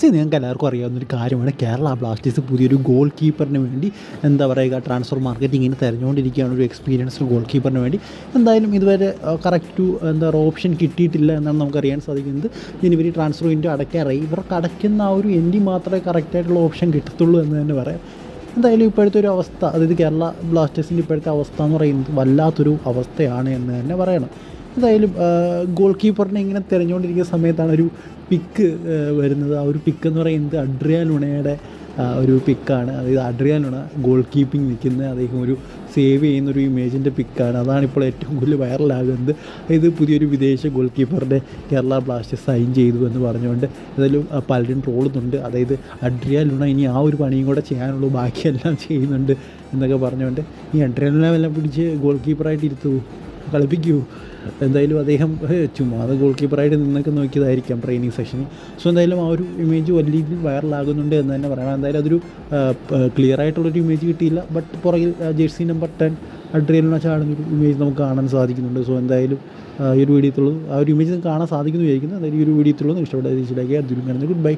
C നിങ്ങൾക്ക് എല്ലാവർക്കും അറിയാവുന്നൊരു കാര്യമാണ് കേരള ബ്ലാസ്റ്റേഴ്സ് പുതിയൊരു ഗോൾ കീപ്പറിന് വേണ്ടി എന്താ പറയുക ട്രാൻസ്ഫർ മാർക്കറ്റിങ്ങിനെ തിരഞ്ഞുകൊണ്ടിരിക്കുകയാണ്. ഒരു എക്സ്പീരിയൻസ്ഡ് ഗോൾ കീപ്പറിന് വേണ്ടി. എന്തായാലും ഇതുവരെ കറക്റ്റ് എന്താ പറയുക ഓപ്ഷൻ കിട്ടിയിട്ടില്ല എന്നാണ് നമുക്കറിയാൻ സാധിക്കുന്നത്. ജനുവരി ട്രാൻസ്ഫർ വിൻഡോ അടയ്ക്കാറായി ഇവർക്ക് അടയ്ക്കുന്ന ആ ഒരു എൻഡി മാത്രമേ കറക്റ്റായിട്ടുള്ള ഓപ്ഷൻ കിട്ടത്തുള്ളൂ എന്ന് തന്നെ പറയാം. എന്തായാലും ഇപ്പോഴത്തെ ഒരു അവസ്ഥ അതായത് കേരള ബ്ലാസ്റ്റേഴ്സിന്റെ ഇപ്പോഴത്തെ അവസ്ഥ എന്ന് പറയുന്നത് വല്ലാത്തൊരു അവസ്ഥയാണ് എന്ന് തന്നെ പറയണം. എന്തായാലും ഗോൾ കീപ്പറിനെ ഇങ്ങനെ തിരഞ്ഞുകൊണ്ടിരിക്കുന്ന സമയത്താണ് ഒരു പിക്ക് വരുന്നത്. ആ ഒരു പിക്ക് എന്ന് പറയുന്നത് അഡ്രിയ ലുണയുടെ ഒരു പിക്കാണ് അതായത് അഡ്രിയ ലുണ ഗോൾ കീപ്പിംഗ് നിൽക്കുന്ന അദ്ദേഹം ഒരു സേവ് ചെയ്യുന്ന ഒരു ഇമേജിന്റെ പിക്കാണ് അതാണ് ഇപ്പോൾ ഏറ്റവും കൂടുതൽ വൈറലാകുന്നത് ഇത് പുതിയൊരു വിദേശ ഗോൾ കീപ്പറിന്റെ കേരള ബ്ലാസ്റ്റേഴ്സ് സൈൻ ചെയ്തു എന്ന് പറഞ്ഞുകൊണ്ട് ഏതായാലും പലരും ട്രോളുന്നുണ്ട് അതായത് അഡ്രിയ ലുണ ഇനി ആ ഒരു പണിയും കൂടെ ചെയ്യാനുള്ളൂ. ബാക്കിയെല്ലാം ചെയ്യുന്നുണ്ട് എന്നൊക്കെ പറഞ്ഞുകൊണ്ട് ഈ അഡ്രിയ ലുണ എല്ലാം പിടിച്ച് ഗോൾ കീപ്പറായിട്ട് ഇരുത്തു കളിപ്പിക്കൂ. എന്തായാലും അദ്ദേഹം ഏഹ്, ചുമ്മാ അത് ഗോൾ കീപ്പറായിട്ട് നിന്നൊക്കെ നോക്കിയതായിരിക്കാം ട്രെയിനിങ് സെഷനിൽ സോ എന്തായാലും ആ ഒരു ഇമേജ് വലിയ രീതിയിൽ വൈറലാകുന്നുണ്ട് എന്ന് തന്നെ പറയാം. എന്തായാലും അതൊരു ക്ലിയർ ആയിട്ടുള്ളൊരു ഇമേജ് കിട്ടിയില്ല. ബട്ട് പുറകിൽ ജേഴ്സി നമ്പർ ടെൻ അഡ്രിയലിനെ ചാടുന്നൊരു ഇമേജ് നമുക്ക് കാണാൻ സാധിക്കുന്നുണ്ട്. സോ എന്തായാലും ഈ ഒരു വീഡിയോത്തുള്ളൂ ആ ഒരു ഇമേജ് കാണാൻ സാധിക്കുന്നു വിചാരിക്കുന്നു. എന്തായാലും ഈ ഒരു വീഡിയോത്തുള്ളൂ ഇഷ്ടപ്പെട്ട രീതിയിലേക്ക് കാണുന്നത് ഗുഡ് ബൈ.